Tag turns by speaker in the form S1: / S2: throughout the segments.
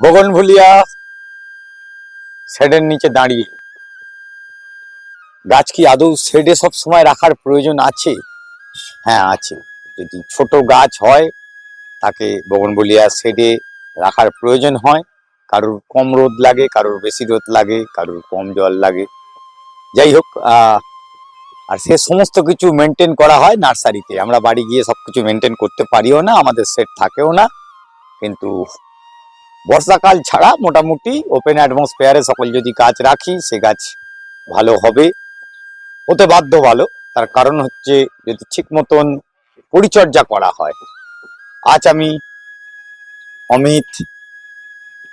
S1: বগনভুলিয়া শেডের নিচে দাঁড়িয়ে। গাছ কি আদৌ শেডে সব সময় রাখার প্রয়োজন আছে? হ্যাঁ আছে। যদি ছোট গাছ হয় তাকে বগনভুলিয়া শেডে রাখার প্রয়োজন হয়। কারোর কম রোদ লাগে কারোর বেশি রোদ লাগে কারোর কম জল লাগে। যাই হোক আহ, আর সে সমস্ত কিছু মেনটেন করা হয় নার্সারিতে আমরা বাড়ি গিয়ে সবকিছু মেনটেন করতে পারিও না, আমাদের সেট থাকেও না। কিন্তু বর্ষাকাল ছাড়া মোটামুটি ওপেন অ্যাটমসফেয়ারে সকল যদি গাছ রাখি, সে গাছ ভালো হবে, হতে বাধ্য ভালো। তার কারণ হচ্ছে যদি ঠিক মতন পরিচর্যা করা হয়। আজ আমি অমিত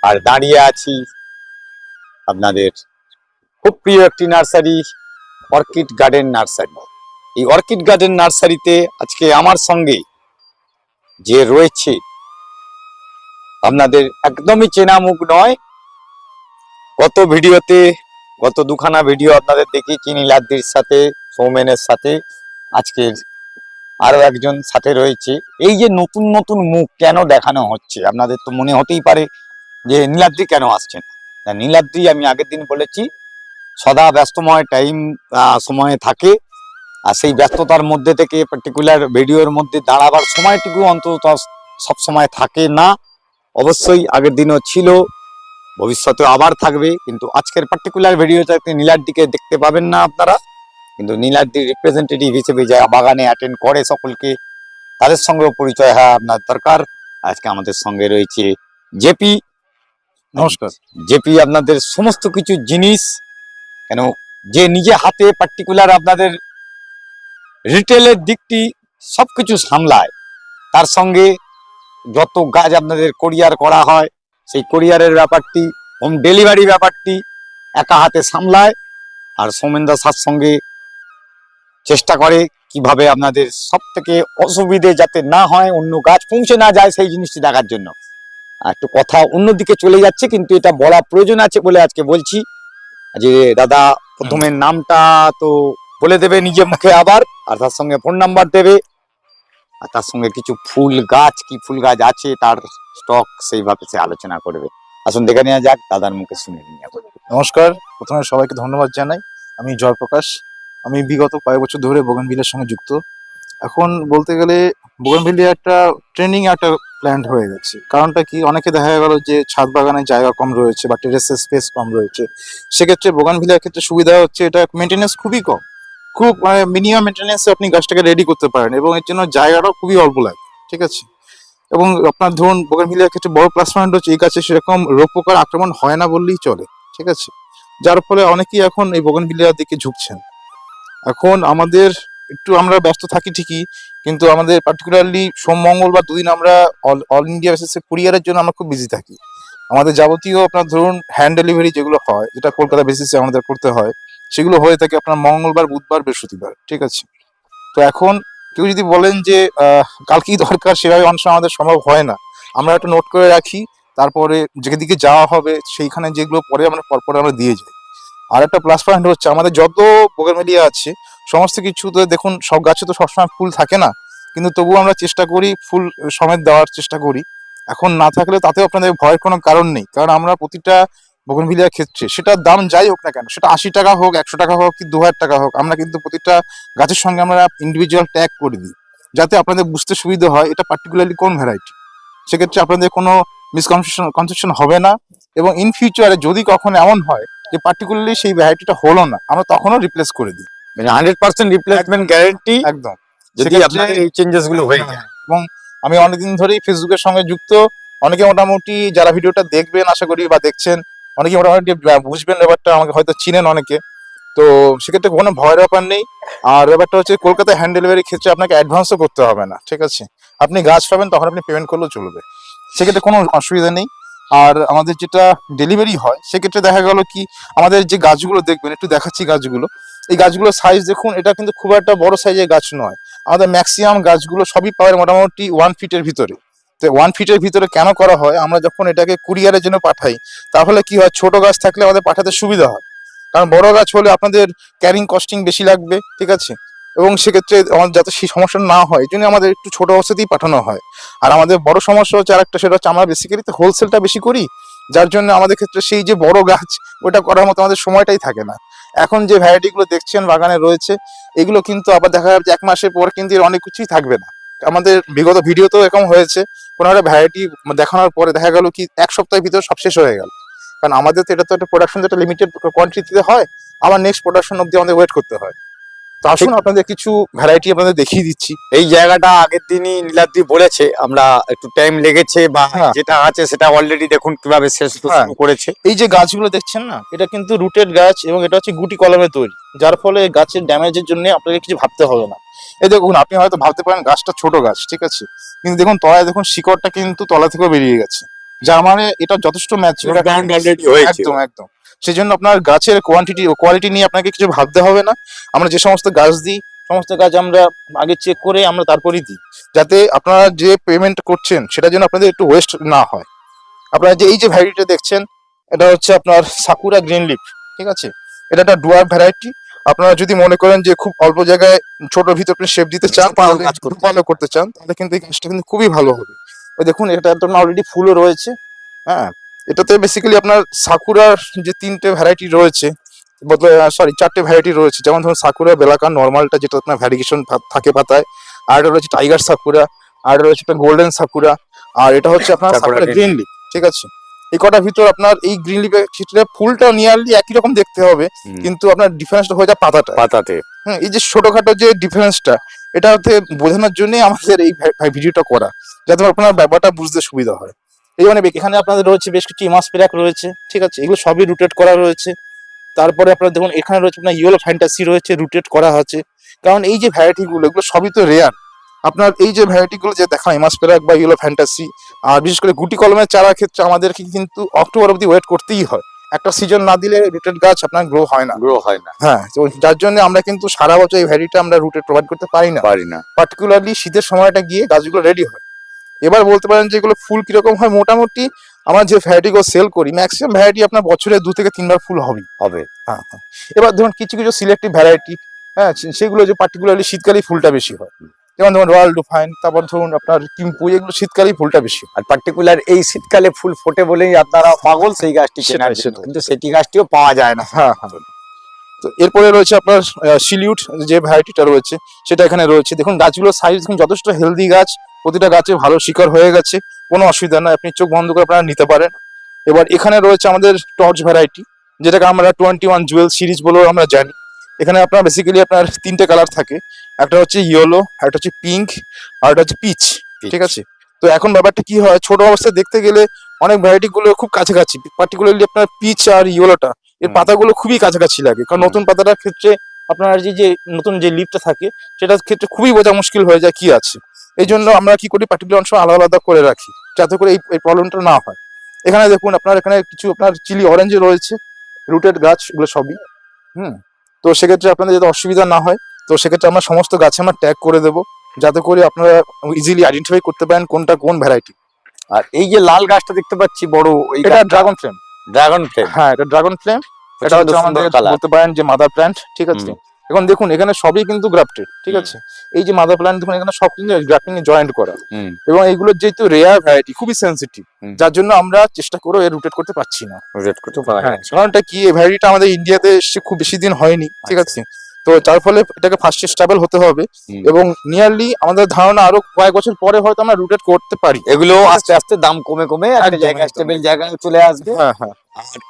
S1: আর দাঁড়িয়ে আছি আপনাদের খুব প্রিয় একটি নার্সারি অর্কিড গার্ডেন নার্সারি। এই অর্কিড গার্ডেন নার্সারিতে আজকে আমার সঙ্গে যে রয়েছে, আপনাদের একদমই চেনা মুখ নয়। গত ভিডিওতে, গত দুখানা ভিডিও আপনাদের দেখিয়েছি নীলাদ্রির সাথে, সৌমেনের সাথে। আজকের আরও একজন সাথে রয়েছে। এই যে নতুন নতুন মুখ কেন দেখানো হচ্ছে? আপনাদের তো মনে হতেই পারে যে নীলাদ্রি কেন আসছেন তা নীলাদ্রি আমি আগের দিন বলেছি সদা ব্যস্তময় টাইম সময়ে থাকে। আর সেই ব্যস্ততার মধ্যে থেকে পার্টিকুলার ভিডিওর মধ্যে দাঁড়াবার সময়টুকু অন্তত সব সময় থাকে না। অবশ্যই আগের দিনও ছিল ভবিষ্যতে আবার থাকবে কিন্তু আজকের পার্টিকুলার ভিডিওটাতে নীলাদ্রিকে দেখতে পাবেন না আপনারা। কিন্তু নীলাদ্রি রিপ্রেজেন্টেটিভ হিসেবে যারা বাগানে অ্যাটেন্ড করে সকলকে তাদের সঙ্গেও পরিচয় হওয়া আপনার দরকার। আজকে আমাদের সঙ্গে রয়েছে জেপি।
S2: নমস্কার।
S1: জেপি আপনাদের সমস্ত কিছু জিনিস কেন যে নিজে হাতে পার্টিকুলার আপনাদের রিটেলের দিকটি সবকিছু সামলায়, তার সঙ্গে যত গাছ আপনাদের কোরিয়ার করা হয়, সেই কোরিয়ারের ব্যাপারটি হোম ডেলিভারি ব্যাপারটি একা হাতে সামলায় আর সৌমেন্দা সার সঙ্গে চেষ্টা করে কীভাবে আপনাদের সব থেকে অসুবিধে যাতে না হয়, অন্য গাছ পৌঁছে না যায় সেই জিনিসটি দেখার জন্য। একটু কথা অন্যদিকে চলে যাচ্ছে, কিন্তু এটা বলা প্রয়োজন আছে বলে আজকে বলছি। যে দাদা প্রথমে নামটা তো বলে দেবে নিজে মুখে আবার আর তার সঙ্গে ফোন নাম্বার দেবে। আর তার সঙ্গে কিছু ফুল গাছ কি ফুল গাছ আছে তার স্টক সেইভাবে সে আলোচনা করবে। আসুন দেখে নেওয়া যাক দাদার মুখে শুনে নিয়ে
S2: নমস্কার প্রথমে সবাইকে ধন্যবাদ জানাই। আমি জয়প্রকাশ। আমি বিগত কয়েক বছর ধরে বোগানভিলিয়ার সঙ্গে যুক্ত। এখন বলতে গেলে বোগানভিলিয়া একটা ট্রেনিং একটা প্ল্যান্ট হয়ে গেছে। কারণটা কি? অনেকে দেখা গেল যে ছাদ বাগানের জায়গা কম রয়েছে বা টেরেসের স্পেস কম রয়েছে। সেক্ষেত্রে বোগানভিলিয়ার ক্ষেত্রে সুবিধা হচ্ছে এটা মেনটেনেন্স খুবই কম। খুব মানে মিনিমাম মেনটেনেন্সে আপনি গাছটাকে রেডি করতে পারেন এবং এর জন্য জায়গাটাও খুবই অল্প লাগে, ঠিক আছে? এবং আপনার ধরুন বোগানভিলিয়ার ক্ষেত্রে বড় প্লাস পয়েন্ট হচ্ছে এই গাছে সেরকম রোগ পোকার আক্রমণ হয় না বললেই চলে, ঠিক আছে? যার ফলে অনেকেই এখন এই বোগানভিলিয়ার দিকে ঝুঁকছেন। এখন আমাদের একটু আমরা ব্যস্ত থাকি ঠিকই, কিন্তু আমাদের পার্টিকুলারলি সোম মঙ্গলবার দুদিন আমরা অল ইন্ডিয়া বেসিসে কুরিয়ারের জন্য আমরা খুব বিজি থাকি। আমাদের যাবতীয় আপনার ধরুন হ্যান্ড ডেলিভারি যেগুলো হয়, যেটা কলকাতা বেসিসে আমাদের করতে হয়, সেগুলো হয়ে থাকে আপনার মঙ্গলবার, বুধবার, বৃহস্পতিবার, ঠিক আছে? তো এখন কেউ যদি বলেন যে কালকেই দরকার, সেভাবে অনেক সময় আমাদের সম্ভব হয় না। আমরা একটা নোট করে রাখি, তারপরে যেদিকে যাওয়া হবে, সেইখানে যেগুলো পরে আমরা, পরপর আমরা দিয়ে যাই। আর একটা প্লাস পয়েন্ট হচ্ছে আমাদের যত বোগানভেলিয়া আছে, সমস্ত কিছুতে দেখুন, সব গাছে তো সবসময় ফুল থাকে না, কিন্তু তবুও আমরা চেষ্টা করি ফুল সমেত দেওয়ার চেষ্টা করি। এখন না থাকলে তাতেও আপনাদের ভয়ের কোনো কারণ নেই, কারণ আমরা প্রতিটা বোগানভিলিয়ার ক্ষেত্রে, সেটার দাম যাই হোক না কেন, সেটা আশি টাকা হোক, একশো টাকা হোক কি দু হাজার টাকা হোক, আমরা কিন্তু প্রতিটা গাছের সঙ্গে আমরা ইন্ডিভিজুয়াল ট্যাগ করে দিই, যাতে আপনাদের বুঝতে সুবিধা হয় এটা পার্টিকুলারলি কোন ভ্যারাইটি সেক্ষেত্রে আপনাদের কোনো মিসকনসেপশন কনসেপশন হবে না, এবং ইন ফিউচারে যদি কখনো এমন হয় যে পার্টিকুলারলি সেই ভ্যারাইটিটা হলো না আমরা তখনও রিপ্লেস করে দিই।
S1: মানে হান্ড্রেড পার্সেন্ট রিপ্লেসমেন্ট গ্যারেন্টি
S2: একদম।
S1: যদি আপনার এই চেঞ্জেসগুলো হয়ে যায়।
S2: এবং আমি অনেকদিন ধরেই ফেসবুকের সঙ্গে যুক্ত। অনেকে মোটামুটি যারা ভিডিওটা দেখবেন আশা করি বা দেখছেন অনেকে মোটামুটি বুঝবেন ব্যাপারটা আমাকে হয়তো চিনেন অনেকে। তো সেক্ষেত্রে কোনো ভয়ের ব্যাপার নেই। আর ব্যাপারটা হচ্ছে কলকাতায় হ্যান্ড ডেলিভারির ক্ষেত্রে আপনাকে অ্যাডভান্সও করতে হবে না ঠিক আছে? আপনি গাছ পাবেন তখন আপনি পেমেন্ট করলেও চলবে। সেক্ষেত্রে কোনো অসুবিধা নেই। আর আমাদের যেটা ডেলিভারি হয়, সেক্ষেত্রে দেখা গেল কি, আমাদের যে গাছগুলো দেখবেন, একটু দেখাচ্ছি গাছগুলো। এই গাছগুলোর সাইজ দেখুন, এটা কিন্তু খুব একটা বড় সাইজের গাছ নয়। আমাদের ম্যাক্সিমাম গাছগুলো সবই পাওয়ার মোটামুটি ওয়ান ফিটের ভিতরে। তো ওয়ান ফিটের ভিতরে কেন করা হয়? আমরা যখন এটাকে কুরিয়ারের জন্য পাঠাই, তাহলে কি হয়? ছোট গাছ থাকলে আমাদের পাঠাতে সুবিধা হয়। কারণ বড় গাছ হলে আপনাদের ক্যারিং কস্টিং বেশি লাগবে, ঠিক আছে? এবং সেক্ষেত্রে আমাদের যাতে সেই সমস্যা না হয়, এই জন্য আমাদের একটু ছোট অবস্থাতেই পাঠানো হয়। আর আমাদের বড় সমস্যা হচ্ছে আরেকটা, সেটা হচ্ছে আমরা বেসিক্যালি তো হোলসেলটা বেশি করি, যার জন্য আমাদের ক্ষেত্রে সেই যে বড় গাছ, ওটা করার মতো আমাদের সময়টাই থাকে না। এখন যে ভ্যারাইটিগুলো দেখছেন, বাগানে রয়েছে, এগুলো কিন্তু আবার দেখা যাবে যে এক মাসের পর কিন্তু এর অনেক কিছুই থাকবে না। আমাদের বিগত ভিডিওতেও এরকম হয়েছে, কোনো একটা ভ্যারাইটি দেখানোর পরে দেখা গেল কি, এক সপ্তাহের ভিতরে সব শেষ হয়ে গেল। কারণ আমাদের তো এটা তো একটা প্রোডাকশন যেটা লিমিটেড কোয়ান্টিটিতে হয়, আবার নেক্সট প্রোডাকশন অব্দি আমাদের ওয়েট করতে হয়। তো আসুন আপনাদের কিছু ভ্যারাইটি আপনাদের দেখিয়ে দিচ্ছি।
S1: এই জায়গাটা আগের দিনই নীলাদ্রি বলেছে আমরা একটু টাইম লেগেছে বা
S2: হ্যাঁ।
S1: যেটা আছে সেটা অলরেডি দেখুন কীভাবে শেষ
S2: হ্যাঁ।
S1: করেছে।
S2: এই যে গাছগুলো দেখছেন না এটা কিন্তু রুটেড গাছ এবং এটা হচ্ছে গুটি কলমে তৈরি যার ফলে গাছের ড্যামেজের জন্য আপনাকে কিছু ভাবতে হবে না। এই দেখুন আপনি হয়তো ভাবতে পারেন গাছটা ছোট গাছ ঠিক আছে? কিন্তু দেখুন তলায় দেখুন শিকড়টা কিন্তু তলা থেকেও বেরিয়ে গেছে। যার মানে এটা যথেষ্ট ম্যাচিউর একদম একদম। সেই জন্য আপনার গাছের কোয়ান্টিটি কোয়ালিটি নিয়ে আপনাকে কিছু ভাবতে হবে না। আমরা যে সমস্ত গাছ দিই সমস্ত গাছ আমরা আগে চেক করে আমরা তারপরেই দিই। যাতে আপনারা যে পেমেন্ট করছেন সেটা যেন আপনাদের একটু ওয়েস্ট না হয়। আপনারা যে এই যে ভ্যারাইটিটা দেখছেন এটা হচ্ছে আপনার সাকুরা গ্রিন লিফ ঠিক আছে? এটা একটা ডুয়ার ভ্যারাইটি আপনারা যদি মনে করেন যে খুব অল্প জায়গায় ছোট ভিতরে শেপ দিতে চান
S1: ভালো করতে
S2: ভালো করতে চান তাহলে কিন্তু এই গাছটা কিন্তু খুবই ভালো হবে। দেখুন এটা একদম অলরেডি ফুলও রয়েছে হ্যাঁ? এটাতে বেসিক্যালি আপনার সাকুরার যে তিনটে ভ্যারাইটি রয়েছে সরি চারটে ভ্যারাইটি রয়েছে। যেমন ধরুন সাকুরা বেলাকা নর্মালটা যেটা আপনার ভ্যারিগেশন থাকে পাতায় আর এটা রয়েছে টাইগার সাকুরা আর রয়েছে একটা গোল্ডেন সাকুরা আর এটা হচ্ছে আপনার সাকুরা গ্রিন লিপ ঠিক আছে? এই কটার ভিতর আপনার এই গ্রিন লিপের ক্ষেত্রে ফুলটা নিয়ারলি একই রকম দেখতে হবে কিন্তু আপনার ডিফারেন্সটা হয়ে যায় পাতাটা
S1: পাতাতে।
S2: হ্যাঁ এই যে ছোটখাটো যে ডিফারেন্সটা এটা হচ্ছে বোঝানোর জন্যই আমাদের এই ভিডিওটা করা, যাতে আপনার ব্যাপারটা বুঝতে সুবিধা হয়। এই মানে এখানে আপনাদের রয়েছে বেশ কিছু ইমাস প্যাক রয়েছে, ঠিক আছে? এগুলো সবই রুটেড করা রয়েছে। তারপরে আপনার দেখুন, এখানে রয়েছে আপনার ইয়েলো ফ্যান্টাসি রয়েছে রুটেড করা আছে। কারণ এই যে ভ্যারাইটি গুলো, এগুলো সবই তো রেয়ার আপনার এই যে ভ্যারাইটি গুলো যে দেখা ইমাস প্যাক বা ইয়েলো ফ্যান্টাসি আর বিশেষ করে গুটি কলমের চারা ক্ষেত্রে আমাদেরকে কিন্তু অক্টোবর অবধি ওয়েট করতেই হয়। একটা সিজন না দিলে রুটেড গাছ আপনার গ্রো হয় না।
S1: গ্রো হয় না।
S2: হ্যাঁ তো যার জন্য আমরা কিন্তু সারা বছর এই ভ্যারিটা আমরা রুটে প্রোভাইড করতে পারি না।
S1: পারি না।
S2: পার্টিকুলারলি শীতের সময়টা গিয়ে গাছগুলো রেডি হয়। এবার বলতে পারেন যে এগুলো ফুল কীরকম হয় মোটামুটি আমরা যে ভ্যারাইটিগুলো সেল করি ম্যাক্সিমাম ভ্যারাইটি আপনার বছরে দু থেকে তিনবার ফুল হবেই
S1: হবে।
S2: হ্যাঁ হ্যাঁ। এবার ধরুন কিছু কিছু সিলেক্টিভ ভ্যারাইটি হ্যাঁ সেগুলো যে পার্টিকুলারলি শীতকালেই ফুলটা বেশি হয়। যেমন ধরুন রয়্যাল ডুফাইন তারপর ধরুন আপনার কিম্পু এগুলো শীতকালেই ফুলটা বেশি হয়।
S1: আর পার্টিকুলার এই শীতকালে ফুল ফোটে বলেই আপনারা পাগল সেই গাছটি
S2: সেটাই,
S1: কেনার জন্য
S2: সেটাই।
S1: কিন্তু সেটি গাছটিও পাওয়া যায় না।
S2: হ্যাঁ হ্যাঁ। তো এরপরে রয়েছে আপনার সিলিউট যে ভ্যারাইটিটা রয়েছে সেটা এখানে রয়েছে। দেখুন গাছগুলোর সাইজ দেখুন যথেষ্ট হেলদি গাছ। প্রতিটা গাছে ভালো শিকড় হয়ে গেছে। কোনো অসুবিধা নয় আপনি চোখ বন্ধ করে আপনারা নিতে পারেন। এবার এখানে রয়েছে আমাদের টর্চ ভ্যারাইটি যেটাকে আমরা টোয়েন্টি ওয়ান জুয়েল সিরিজ বলেও আমরা জানি। এখানে আপনার বেসিক্যালি আপনার তিনটে কালার থাকে। একটা হচ্ছে ইয়েলো একটা হচ্ছে পিঙ্ক আর একটা হচ্ছে পিচ ঠিক আছে? তো এখন ব্যাপারটা কি হয় ছোট অবস্থায় দেখতে গেলে অনেক ভ্যারাইটি গুলো খুব কাছাকাছি পার্টিকুলারলি আপনার পিচ আর ইয়েলোটা এর। পাতাগুলো খুবই কাছাকাছি লাগে। কারণ নতুন পাতাটার ক্ষেত্রে আপনার যে যে নতুন যে লিপটা থাকে সেটার ক্ষেত্রে খুবই বোঝা মুশকিল হয়ে যায় কি আছে। এই জন্য আমরা কি করি পার্টিকুলার অংশ আলাদা আলাদা করে রাখি যাতে করে এই এই প্রবলেমটা না হয়। এখানে দেখুন আপনার এখানে কিছু আপনার চিলি অরেঞ্জ রয়েছে রুটেড গাছ এগুলো সবই। হুম। তো সেক্ষেত্রে আপনাদের যাতে অসুবিধা না হয় তো সেক্ষেত্রে আমরা সমস্ত গাছে আমরা ট্যাগ করে দেবো যাতে করে আপনারা ইজিলি আইডেন্টিফাই করতে পারেন কোনটা কোন ভ্যারাইটি
S1: আর এই যে লাল গাছটা দেখতে পাচ্ছি বড়
S2: এটা ড্রাগন ফ্লেম
S1: ড্রাগন ফ্লেম
S2: হ্যাঁ এটা ড্রাগন ফ্লেম এটা হচ্ছে আমাদের বলতে পারেন যে মাদার প্ল্যান্ট ঠিক আছে? এখন দেখুন এখানে সবই কিন্তু গ্রাফটেড ঠিক আছে? এই যে মাদার প্ল্যান্ট দেখুন এখানে সব কিন্তু গ্রাফটিং এ জয়েন্ট করা। এবং এইগুলোর যেহেতু রেয়ার ভ্যারাইটি খুবই সেন্সিটিভ যার জন্য আমরা চেষ্টা করে এর রুটেট করতে পারছি না।
S1: রেড করতে পারা
S2: হ্যাঁ। কারণটা কি? এই ভ্যারাইটিটা আমাদের ইন্ডিয়াতে এসে খুব বেশি দিন হয়নি ঠিক আছে? তো তার ফলে এটাকে ফার্স্টে স্টেবল হতে হবে এবং নিয়ারলি আমাদের ধারণা আরও কয়েক বছর পরে হয়তো আমরা রুটেট করতে পারি।
S1: এগুলো আস্তে আস্তে দাম কমে কমে একটা
S2: একদম।
S1: স্টেবল জায়গায় চলে আসবে।
S2: হ্যাঁ হ্যাঁ।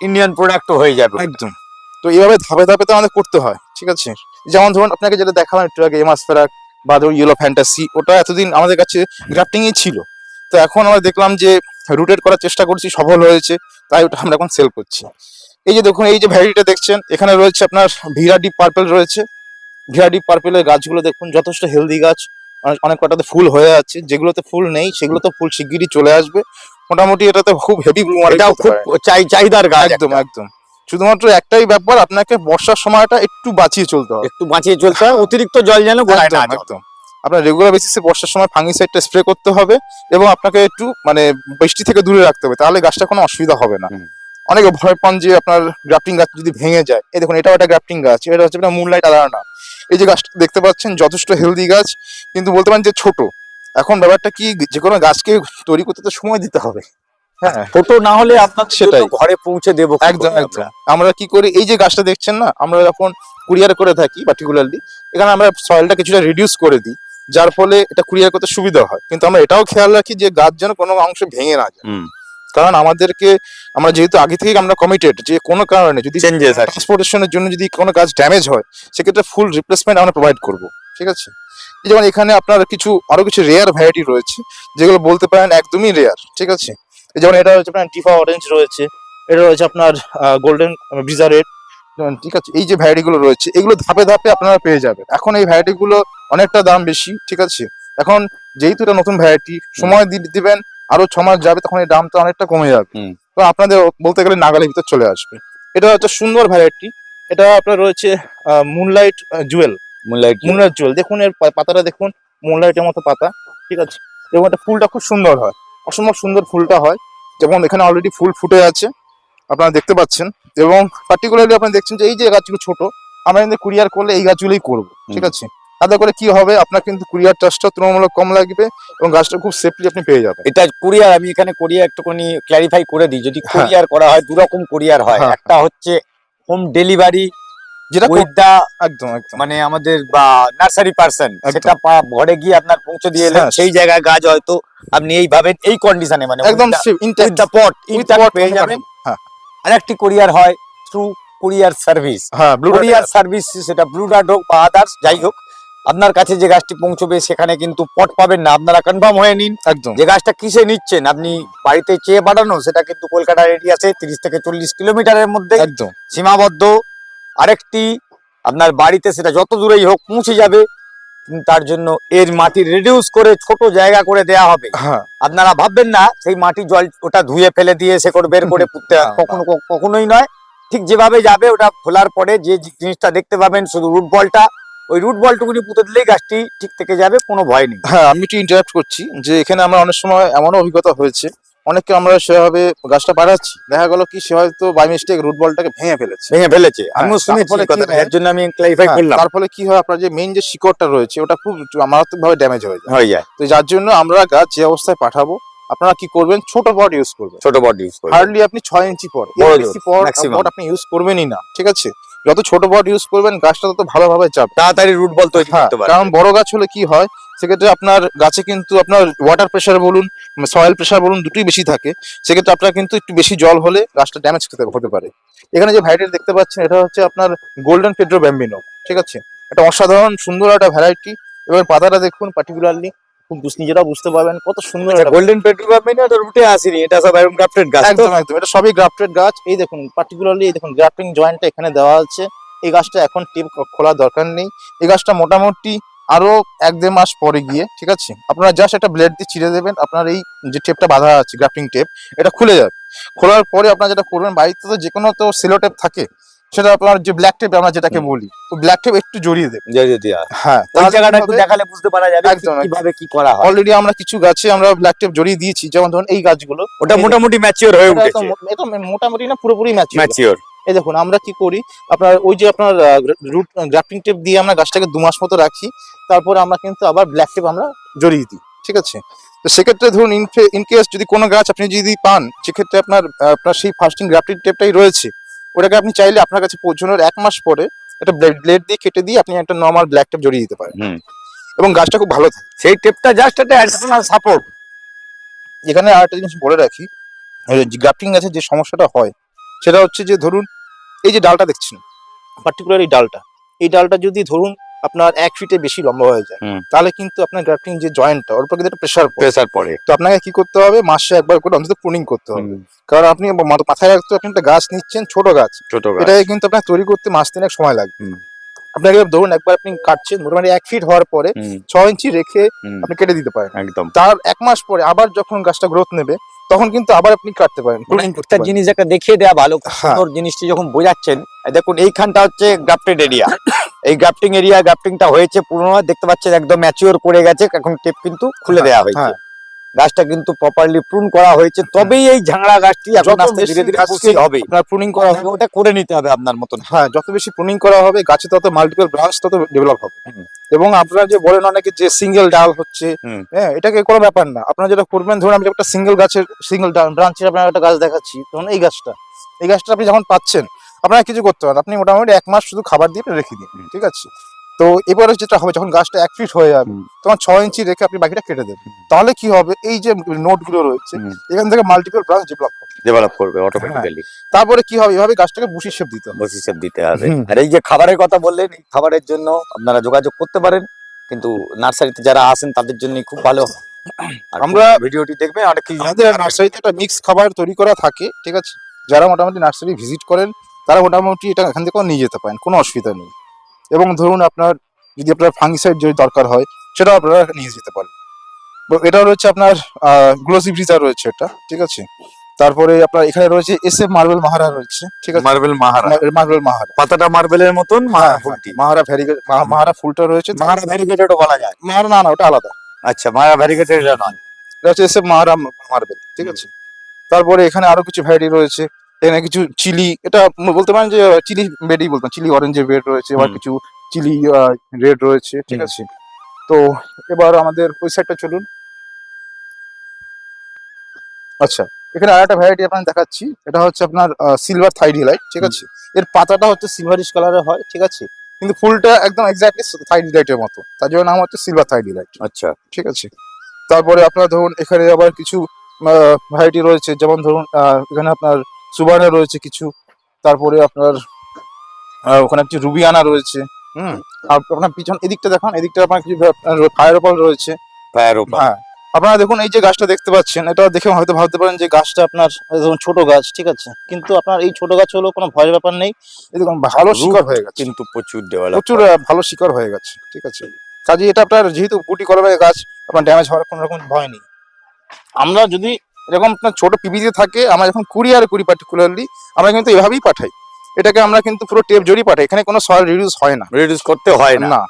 S1: ইন্ডিয়ান প্রোডাক্টও হয়ে যাবে।
S2: একদম। তো এইভাবে ধাপে ধাপে তো আমাদের করতে হয় ঠিক আছে? যেমন ধরুন আপনাকে যেটা দেখালাম একটু আগে এমাস ফেরাক বা ধরুন ইয়েলো ফ্যান্টাসি ওটা এতদিন আমাদের কাছে গ্রাফটিং ই ছিল। তো এখন আমরা দেখলাম যে রুটেট করার চেষ্টা করছি সফল হয়েছে তাই ওটা আমরা এখন সেল করছি। এই যে দেখুন এই যে ভ্যারাইটিটা দেখছেন এখানে রয়েছে আপনার ভিরা ডিপ পার্পেল রয়েছে। ভিরা ডিপ পার্পেলের গাছগুলো দেখুন যথেষ্ট হেলদি গাছ অনেক- কটাতে ফুল হয়ে আছে যেগুলোতে ফুল নেই সেগুলোতে ফুল শিগগিরই চলে আসবে। মোটামুটি এটাতে খুব হেভি ব্লুমার
S1: এটাও খুব চাই চাহিদার গাছ
S2: একদম একদম। শুধুমাত্র একটাই ব্যাপার আপনাকে বর্ষার সময়টা একটু বাঁচিয়ে চলতে হবে।
S1: একটু বাঁচিয়ে চলতে হয় অতিরিক্ত জল যেন গোড়ায় না
S2: একদম। আপনার রেগুলার বেসিসে বর্ষার সময় ফাঙ্গিসাইডটা স্প্রে করতে হবে এবং আপনাকে একটু মানে বৃষ্টি থেকে দূরে রাখতে হবে তাহলে গাছটা কোনো অসুবিধা হবে না। অনেকে ভয় পান যে আপনার গ্রাফটিং গাছ যদি ভেঙে যায়। এই দেখুন এটাও একটা গ্রাফটিং গাছ এটা হচ্ছে আপনার মুনলাইট আলাদা না। এই যে গাছটা দেখতে পাচ্ছেন যথেষ্ট হেলদি গাছ কিন্তু বলতে পারেন যে ছোট। এখন ব্যাপারটা কি যে কোনো গাছকে তৈরি করতে তো সময় দিতে হবে। হ্যাঁ।
S1: ছোট না হলে আপনার
S2: সেটাই।
S1: ঘরে পৌঁছে দেবো
S2: একদম একদম।
S1: আমরা?
S2: কি করি এই যে গাছটা দেখছেন না আমরা যখন কুরিয়ার করে থাকি পার্টিকুলারলি এখানে আমরা সয়েলটা কিছুটা রিডিউস করে দিই যার ফলে এটা কুরিয়ার করতে সুবিধা হয়। কিন্তু আমরা এটাও খেয়াল রাখি যে গাছ যেন কোনো অংশে ভেঙে না যায়। কারণ আমাদেরকে আমরা যেহেতু আগে থেকে আমরা কমিটেড যে কোনো কারণে যদি
S1: চেঞ্জেস
S2: ট্রান্সপোর্টেশনের জন্য যদি কোনো গাছ ড্যামেজ হয় সেক্ষেত্রে ফুল রিপ্লেসমেন্ট আমরা প্রোভাইড করব। ঠিক আছে? যেমন এখানে আপনার কিছু আরও কিছু রেয়ার ভ্যারাইটি রয়েছে যেগুলো বলতে পারেন একদমই রেয়ার ঠিক আছে? যেমন এটা হচ্ছে আপনার টিফা অরেঞ্জ রয়েছে এটা রয়েছে আপনার গোল্ডেন ভিজা রেড ঠিক আছে এই যে ভ্যারাইটি গুলো রয়েছে এগুলো ধাপে ধাপে আপনারা পেয়ে যাবেন। এখন এই ভ্যারাইটি গুলো অনেকটা দাম বেশি ঠিক আছে? এখন যেহেতু এটা নতুন ভ্যারাইটি সময় দি- দিবেন আরও ছ মাস যাবে তখন এই দামটা অনেকটা কমে যাবে। তো আপনাদের বলতে গেলে নাগালের ভিতর চলে আসবে। এটা হচ্ছে সুন্দর ভ্যারাইটি এটা আপনার রয়েছে moonlight jewel
S1: moonlight
S2: moonlight jewel দেখুন এর পাতাটা দেখুন মুনলাইটের মতো পাতা ঠিক আছে? এবং এটা ফুলটা খুব সুন্দর হয়। অসম্ভব সুন্দর ফুলটা হয়। যেমন এখানে অলরেডি ফুল ফুটে আছে আপনারা দেখতে পাচ্ছেন। এবং পার্টিকুলারলি আপনারা দেখছেন যে এই যে গাছগুলো ছোট আমরা কিন্তু কুরিয়ার করলে এই গাছগুলোই করব ঠিক আছে? তাতে করে কি হবে আপনার কিন্তু কুরিয়ার চার্জটা তুলনামূলক কম লাগবে এবং গাছটা খুব সেফলি আপনি পেয়ে যাবেন।
S1: এটা কুরিয়ার আমি এখানে কোরিয়ার একটুখানি ক্ল্যারিফাই করে দিই। যদি
S2: হ্যাঁ।
S1: কুরিয়ার করা হয় দু রকম কুরিয়ার হয়।
S2: হ্যাঁ।
S1: একটা হচ্ছে হোম ডেলিভারি
S2: যেটা খুব- একদম একদম।
S1: মানে আমাদের বা নার্সারি পার্সন। সেটা ঘরে গিয়ে আপনার পৌঁছে দিয়ে এলেন
S2: হ্যাঁ।
S1: সেই জায়গায় গাছ হয়তো আপনি এই ভাবেন এই কন্ডিশনে মানে
S2: একদম ইনটেক্ট
S1: পট
S2: With
S1: পেয়ে যাবেন।
S2: হ্যাঁ।
S1: আরেকটি কুরিয়ার হয় থ্রু কুরিয়ার সার্ভিস
S2: হ্যাঁ
S1: কুরিয়ার সার্ভিস সেটা ব্লু ডার্ট হোক বা আদার্স যাই হোক আপনার কাছে যে গাছটি পৌঁছবে সেখানে কিন্তু পট পাবেন না। আপনারা কনফার্ম হয়ে নিন
S2: একদম।
S1: যে গাছটা কিসে নিচ্ছেন। আপনি বাড়িতে চেয়ে পাঠানো সেটা কিন্তু কলকাতার এরিয়াতে তিরিশ থেকে চল্লিশ কিলোমিটারের মধ্যে
S2: একদম।
S1: সীমাবদ্ধ। আরেকটি আপনার বাড়িতে সেটা যত দূরেই হোক পৌঁছে যাবে তার জন্য এর মাটি রিডিউস করে ছোট জায়গা করে দেয়া হবে।
S2: হ্যাঁ।
S1: আপনারা ভাববেন না সেই মাটি জল ওটা ধুয়ে ফেলে দিয়ে সে করে বের করে পুঁততে হয়। কখনো কখনোই নয়। ঠিক যেভাবে যাবে ওটা খোলার পরে যে জিনিসটা দেখতে পাবেন শুধু রুট বলটা ওই রুট বলটুকুনি পুঁতে দিলেই গাছটি ঠিক থেকে যাবে কোনো ভয় নেই।
S2: হ্যাঁ আমি একটু ইন্টারাপ্ট করছি যে এখানে আমরা অনেক সময় এমন অভিজ্ঞতা হয়েছে অনেকে আমরা সেভাবে গাছটা বাড়াচ্ছি দেখা গেল কি সে হয়তো বাই মিস্টেক রুট বলটাকে ভেঙে ফেলেছে।
S1: ভেঙে ফেলেছে। আমিও
S2: তার
S1: শুনেছি কথাটা এর জন্য আমি ক্লারিফাই
S2: হ্যাঁ,
S1: করলাম।
S2: তার ফলে কি হয় আপনার যে মেইন যে শিকড়টা রয়েছে ওটা খুব মারাত্মক ভাবে ড্যামেজ হয়ে যায়।
S1: হয়ে যায়।
S2: তো যার জন্য আমরা গাছ যে অবস্থায় পাঠাবো আপনারা কি করবেন? ছোট পট ইউজ করবেন।
S1: ছোট বট ইউজ করে
S2: হার্ডলি আপনি ছয় ইঞ্চি পট বেশি পট আপনি ইউজ করবেনই না ঠিক আছে? যত ছোট পট ইউজ করবেন গাছটা তত ভালোভাবে চাপ
S1: তাড়াতাড়ি রুট বল তৈরি
S2: হ্যাঁ
S1: করতে পারে
S2: কারণ বড় গাছ হলে কি হয় সেক্ষেত্রে আপনার গাছে কিন্তু আপনার ওয়াটার প্রেশার বলুন সয়েল প্রেশার বলুন দুটোই বেশি থাকে। সেক্ষেত্রে আপনার কিন্তু একটু বেশি জল হলে গাছটা ড্যামেজ হতে পারে। এখানে যে ভ্যারাইটি দেখতে পাচ্ছেন এটা হচ্ছে আপনার গোল্ডেন পেড্রো ব্যাম্বিনো ঠিক আছে? এটা অসাধারণ সুন্দর একটা ভ্যারাইটি এবার পাতাটা দেখুন পার্টিকুলারলি খুব নিজেরা বুঝতে পারবেন কত সুন্দর
S1: গোল্ডেন পেট্রোল পাম্প এটা রুটে আসেনি এটা সব এরকম ক্রাফটেড গাছ
S2: একদম একদম এটা সবই গ্রাফটেড গাছ। এই দেখুন পার্টিকুলারলি এই দেখুন গ্রাফটিং জয়েন্টটা এখানে দেওয়া আছে। এই গাছটা এখন টিপ খোলার দরকার নেই। এই গাছটা মোটামুটি আরও এক দেড় মাস পরে গিয়ে ঠিক আছে? আপনারা জাস্ট একটা ব্লেড দিয়ে চিড়ে দেবেন। আপনার এই যে টেপটা বাঁধা আছে গ্রাফটিং টেপ এটা খুলে যাবে। খোলার পরে আপনারা যেটা করবেন বাড়িতে তো যে কোনো তো সেলো টেপ থাকে সেটা আপনার যে ব্ল্যাক টেপ আমরা যেটাকে বলি তো ব্ল্যাক টেপ একটু জড়িয়ে দেবেন।
S1: জড়িয়ে।
S2: হ্যাঁ
S1: জায়গাটা একটু দেখালে বুঝতে পারা যাবে
S2: একদম,
S1: কীভাবে কি করা হয়।
S2: অলরেডি আমরা কিছু গাছে আমরা ব্ল্যাক টেপ জড়িয়ে দিয়েছি যেমন ধরুন এই গাছগুলো।
S1: ওটা মোটামুটি ম্যাচিওর হয়ে উঠেছে।
S2: এটা মোটামুটি না পুরোপুরি ম্যাচ
S1: ম্যাচিওর
S2: এই দেখুন আমরা কি করি? আপনার ওই যে আপনার রুট গ্রাফটিং টেপ দিয়ে আমরা গাছটাকে দু মাস মতো রাখি তারপর আমরা কিন্তু আবার ব্ল্যাক টেপ আমরা জড়িয়ে দিই ঠিক আছে? তো সেক্ষেত্রে ধরুন ইন কেস যদি কোনো গাছ আপনি যদি পান সেক্ষেত্রে আপনার আপনার সেই ফার্স্টিং গ্রাফটিং টেপটাই রয়েছে। ওটাকে আপনি চাইলে আপনার কাছে পৌঁছানোর এক মাস পরে একটা ব্লেড দিয়ে কেটে দিয়ে আপনি একটা নর্মাল ব্ল্যাক টেপ জড়িয়ে দিতে পারেন। এবং গাছটা খুব ভালো থাকে।
S1: সেই টেপটা জাস্ট একটা অ্যাডিশনাল সাপোর্ট
S2: এখানে আর একটা জিনিস বলে রাখি গ্রাফটিং গাছের যে সমস্যাটা হয় সেটা হচ্ছে যে ধরুন এই যে ডালটা দেখছেন পার্টিকুলার এই ডালটা এই ডালটা যদি ধরুন আপনার এক ফিটে বেশি লম্বা হয়ে যায় তাহলে কিন্তু আপনার গ্রাফটিং যে জয়েন্টটা ওর উপর কিন্তু একটা প্রেশার পড়ে।
S1: পড়ে।
S2: তো আপনাকে কি করতে হবে? মাসে একবার করে অন্তত প্রুনিং করতে হবে। কারণ আপনি মাথায় রাখতে আপনি একটা গাছ নিচ্ছেন ছোট গাছ।
S1: ছোট গাছ।
S2: এটাকে কিন্তু আপনার তৈরি করতে মাস তিনেক সময় লাগবে। আপনাকে ধরুন একবার আপনি কাটছেন মোটামুটি এক ফিট হওয়ার পরে ছ ইঞ্চি রেখে আপনি কেটে দিতে পারেন।
S1: একদম।
S2: তার এক মাস পরে আবার যখন গাছটা গ্রোথ নেবে তখন কিন্তু আবার আপনি কাটতে পারেন
S1: মানে একটা জিনিস একটা দেখিয়ে দেওয়া ভালো
S2: হ্যাঁ।
S1: জিনিসটি যখন বোঝাচ্ছেন দেখুন এইখানটা হচ্ছে গ্রাফটেড এরিয়া এই গ্রাফটিং এরিয়া গ্রাফটিংটা হয়েছে পুরোনো দেখতে পাচ্ছেন একদম ম্যাচিওর করে গেছে এখন টেপ কিন্তু খুলে দেওয়া হয়েছে
S2: হ্যাঁ।
S1: গাছটা কিন্তু প্রপারলি প্রুন করা হয়েছে তবেই এই ঝাংড়া গাছটি এখন আস্তে ধীরে ধীরে পুষি হবে।
S2: আপনার প্রুনিং করা হবে
S1: ওটা করে নিতে হবে আপনার মতন।
S2: হ্যাঁ যত বেশি প্রুনিং করা হবে গাছে তত মাল্টিপল ব্রাঞ্চ তত ডেভেলপ হবে। এবং আপনারা যে বলেন অনেকে যে সিঙ্গেল ডাল হচ্ছে। হ্যাঁ এটাকে কোনো ব্যাপার না। আপনারা যেটা করবেন ধরুন আমি একটা সিঙ্গেল গাছের সিঙ্গেল ব্রাঞ্চের আপনার একটা গাছ দেখাচ্ছি ধরুন এই গাছটা। এই গাছটা আপনি যখন পাচ্ছেন আপনারা কিছু করতে পারেন। আপনি মোটামুটি এক মাস শুধু খাবার দিয়ে রেখে দিন ঠিক আছে? তো এবারে যেটা হবে যখন গাছটা এক ফিট হয়ে যাবে। তখন ছ ইঞ্চি রেখে আপনি বাকিটা কেটে দেবেন। তাহলে কি হবে? এই যে নোটগুলো রয়েছে এখান থেকে মাল্টিপল ব্রাঞ্চ ডেভেলপ হবে।
S1: ডেভেলপ করবে অটোমেটিক্যালি
S2: তারপরে কি হবে? এভাবে গাছটাকে বুশি শেপ দিতে হবে।
S1: বসি দিতে হবে। আর এই যে খাবারের কথা বললেন এই খাবারের জন্য আপনারা যোগাযোগ করতে পারেন। কিন্তু নার্সারিতে যারা আসেন তাদের জন্য খুব ভালো। আর
S2: আমরা-
S1: ভিডিওটি দেখবেন আর কি
S2: আমাদের নার্সারিতে একটা মিক্স খাবার তৈরি করা থাকে ঠিক আছে? যারা মোটামুটি নার্সারি ভিজিট করেন তারা মোটামুটি এটা এখান থেকেও নিয়ে যেতে পারেন কোনো অসুবিধা নেই। এবং ধরুন আপনার যদি আপনার ফাঙ্গিসাইড যদি দরকার হয় সেটাও আপনারা নিয়ে যেতে পারেন। তো এটা রয়েছে আপনার গ্লোসি ব্রিজা রয়েছে এটা ঠিক আছে? তারপরে আপনার এখানে রয়েছে এস এফ মার্বেল মাহারা রয়েছে ঠিক আছে?
S1: মার্বেল মাহারা
S2: মার্বেল মাহারা
S1: পাতাটা মার্বেলের মতন মাহারা
S2: ভ্যারিগেট মাহারা ফুলটা। রয়েছে।
S1: মাহারা ভ্যারিগেটেডও বলা যায়।
S2: মাহারা না না ওটা আলাদা।
S1: আচ্ছা মাহারা ভ্যারিগেটেড এটা নয়।
S2: এটা হচ্ছে এস এফ মাহারা মার্বেল ঠিক আছে? তারপরে এখানে আরও কিছু ভ্যারাইটি রয়েছে। এখানে কিছু চিলি এটা বলতে পারেন যে চিলি বেডই বলতাম চিলি অরেঞ্জের বেড রয়েছে
S1: হুম।
S2: কিছু চিলি রেড রয়েছে ঠিক আছে? তো এবার আমাদের ওই সাইডটা চলুন। আচ্ছা এখানে আর একটা ভ্যারাইটি আপনার দেখাচ্ছি এটা হচ্ছে আপনার সিলভার থাইডি লাইট ঠিক আছে? এর পাতাটা হচ্ছে সিলভারিশ কালারের হয় ঠিক আছে? কিন্তু ফুলটা একদম এক্স্যাক্টলি থাইডি লাইটের মতো তার জন্য নাম হচ্ছে সিলভার থাইডি লাইট
S1: আচ্ছা।
S2: ঠিক আছে? তারপরে আপনার ধরুন এখানে আবার কিছু ভ্যারাইটি রয়েছে যেমন ধরুন আহ, এখানে আপনার সুবানা রয়েছে কিছু। তারপরে আপনার ওখানে কিছু রুবিয়ানা রয়েছে। হুম? আর আপনার পিছন এদিকটা দেখান এদিকটা আপনার কিছু ফায়ার রয়েছে।
S1: ফায়ার
S2: হ্যাঁ। আপনারা দেখুন এই যে গাছটা দেখতে পাচ্ছেন এটা দেখে হয়তো ভাবতে পারেন যে গাছটা আপনার ধরুন ছোট গাছ ঠিক আছে? কিন্তু আপনার এই ছোট গাছ হলো কোনো ভয়ের ব্যাপার নেই। দেখুন ভালো শিকড় হয়ে গেছে।
S1: কিন্তু প্রচুর ডেভেলপ
S2: প্রচুর ভালো শিকড় হয়ে গেছে ঠিক আছে? কাজে এটা আপনার যেহেতু গুটি কলমের গাছ আপনার ড্যামেজ হওয়ার কোনো রকম ভয় নেই। আমরা যদি এরকম আপনার ছোট পিবিতে থাকে আমরা যখন কুরিয়ার করি পার্টিকুলারলি আমরা কিন্তু এভাবেই পাঠাই। এটাকে আমরা কিন্তু পুরো টেপ জড়ি পাঠাই এখানে কোনো সয়েল রিডিউস হয় না।
S1: রিডিউস করতে হয় না।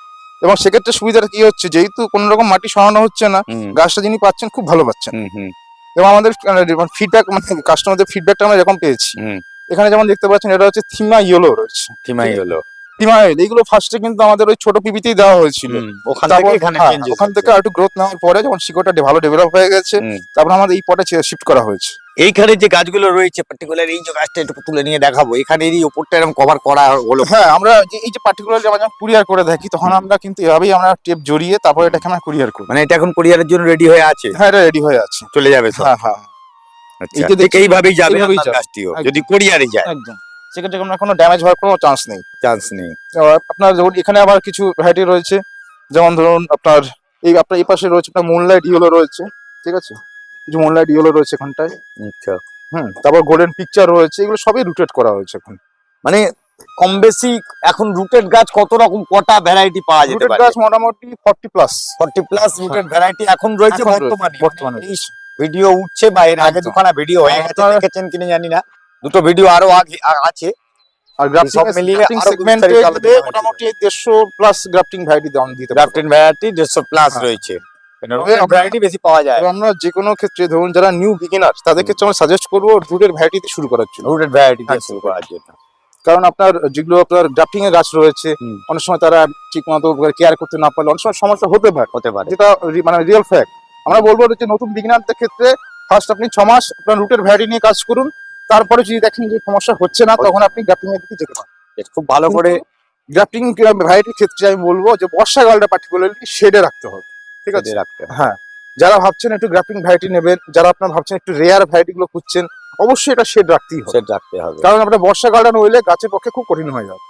S2: এবং সেক্ষেত্রে সুবিধাটা কি হচ্ছে যেহেতু কোনো রকম মাটি সরানো হচ্ছে না গাছটা যিনি পাচ্ছেন খুব ভালো পাচ্ছেন। এবং আমাদের ফিডব্যাক মানে কাস্টমারদের ফিডব্যাকটা আমরা এরকম পেয়েছি। এখানে যেমন দেখতে পাচ্ছেন এটা হচ্ছে থিমা ইয়েলো রয়েছে।
S1: ঠিমাই হলো
S2: থিমা এইগুলো ফার্স্টে কিন্তু আমাদের ওই ছোট পিপিতেই দেওয়া হয়েছিল।
S1: ওখান থেকে এখানে
S2: হ্যাঁ, ওখান থেকে একটু গ্রোথ নেওয়ার পরে যখন শিকড়টা ভালো ডেভেলপ হয়ে গেছে। তারপর আমাদের এই পটে শিফট করা হয়েছে।
S1: এইখানে যে গাছগুলো রয়েছে পার্টিকুলার এই যে গাছটা একটু তুলে নিয়ে দেখাবো এখানে এই ওপরটা এরকম কভার করা হলো।
S2: হ্যাঁ আমরা যে এই যে পার্টিকুলারলি আমরা যখন কুরিয়ার করে থাকি তখন আমরা কিন্তু এভাবেই আমরা টেপ জড়িয়ে তারপরে এটাকে আমরা কুরিয়ার করি।
S1: মানে এটা এখন কোরিয়ারের জন্য রেডি হয়ে আছে?
S2: হ্যাঁ এটা রেডি হয়ে আছে।
S1: চলে যাবে
S2: হ্যাঁ হ্যাঁ।
S1: আচ্ছা এইভাবেই যাবে গাছটিও যদি কোরিয়ারে যায়।
S2: একদম। সেক্ষেত্রে আমরা কোনো ড্যামেজ হওয়ার কোনো চান্স নেই।
S1: চান্স নেই।
S2: আপনার যেমন এখানে আবার কিছু ভ্যারাইটি রয়েছে যেমন ধরুন আপনার এই আপনার এই পাশে রয়েছে আপনার মুনলাইট ইয়েলো রয়েছে ঠিক আছে? কিছু মুনলাইট ইয়েলো রয়েছে এখানটায়।
S1: আচ্ছা।
S2: হুম তারপর গোল্ডেন পিকচার রয়েছে এগুলো সবই রুটেড করা হয়েছে এখন।
S1: মানে কম বেশি এখন রুটেড গাছ কত রকম কটা ভ্যারাইটি পাওয়া যেতে পারে?
S2: গাছ মোটামুটি forty plus
S1: 40 plus rooted variety এখন রয়েছে বর্তমানে।
S2: বর্তমানে
S1: মানে ভিডিও উঠছে বা এর আগে
S2: একদম।
S1: দুখানা ভিডিও হয়ে গেছে
S2: আপনার-
S1: দেখেছেন কিনা জানি না। দুটো ভিডিও আরও আছে।
S2: আর গ্রাফটিং
S1: মিলিয়ে
S2: সেগমেন্টে মোটামুটি দেড়শো প্লাস গ্রাফটিং ভ্যারাইটি দাম দিতে পারব
S1: গ্রাফটেন ভ্যারাইটি দেড়শো প্লাস। রয়েছে। ভ্যারাইটি বেশি পাওয়া যায়।
S2: আমরা যে কোনো ক্ষেত্রে ধরুন যারা নিউ বিগিনার তাদের ক্ষেত্রে আমরা সাজেস্ট করব রুটের ভ্যারাইটিতে শুরু করার জন্য।
S1: রুটেড ভ্যারাইটি দিয়ে শুরু করার জন্য।
S2: কারণ আপনার যেগুলো আপনার গ্রাফটিং এর গাছ রয়েছে অনেক সময় তারা ঠিক মতো কেয়ার করতে না পারলে অনেক সময় সমস্যা হতে পারে।
S1: হতে পারে।
S2: যেটা মানে রিয়েল ফ্যাক্ট আমরা বলব যে নতুন বিগিনারদের ক্ষেত্রে ফার্স্ট আপনি ছ মাস আপনার রুটের ভ্যারাইটি নিয়ে কাজ করুন। তারপরে যদি দেখেন যে সমস্যা হচ্ছে না তখন আপনি গ্রাফটিং এর দিকে যেতে পারেন।
S1: খুব ভালো করে
S2: গ্রাফটিং ভ্যারাইটির ক্ষেত্রে আমি বলব যে বর্ষাকালটা পার্টিকুলারলি শেডে রাখতে হবে ঠিক আছে?
S1: রাখতে
S2: হ্যাঁ যারা ভাবছেন একটু গ্রাফটিং ভ্যারাইটি নেবেন যারা আপনার ভাবছেন একটু রেয়ার ভ্যারাইটি গুলো খুঁজছেন অবশ্যই এটা শেড রাখতেই হবে।
S1: সেট রাখতে হবে।
S2: কারণ আপনার বর্ষাকালটা নইলে গাছের পক্ষে খুব কঠিন হয়ে যাবে।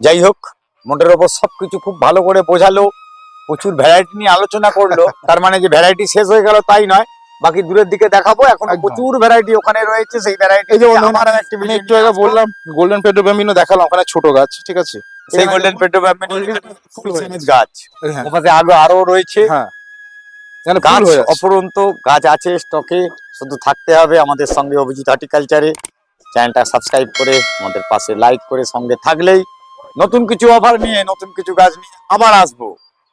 S1: যাই হোক মোটের ওপর সবকিছু খুব ভালো করে বোঝালো প্রচুর ভ্যারাইটি নিয়ে আলোচনা করল তার মানে যে ভ্যারাইটি শেষ হয়ে গেল তাই নয়। বাকি দূরের দিকে দেখাবো। এখন প্রচুর ভ্যারাইটি ওখানে রয়েছে সেই ভ্যারাইটি
S2: এই যে
S1: একটি
S2: আগে বললাম গোল্ডেন পেড্রো ব্যাম্বিনো দেখালাম ওখানে ছোট গাছ ঠিক আছে?
S1: সেই গোল্ডেন পেট্রো ফুল গাছ।
S2: ওখানে
S1: ওপাশে আরও আরও রয়েছে।
S2: হ্যাঁ।
S1: গাছ অপরন্ত গাছ আছে স্টকে শুধু থাকতে হবে আমাদের সঙ্গে অভিজিৎ হর্টিকালচারে চ্যানেলটা সাবস্ক্রাইব করে আমাদের পাশে লাইক করে সঙ্গে থাকলেই নতুন কিছু অফার নিয়ে নতুন কিছু গাছ নিয়ে আবার আসব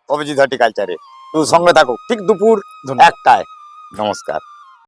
S1: অভিজিৎ হর্টিকালচারে তো সঙ্গে থাকো ঠিক দুপুর একটায়। নমস্কার।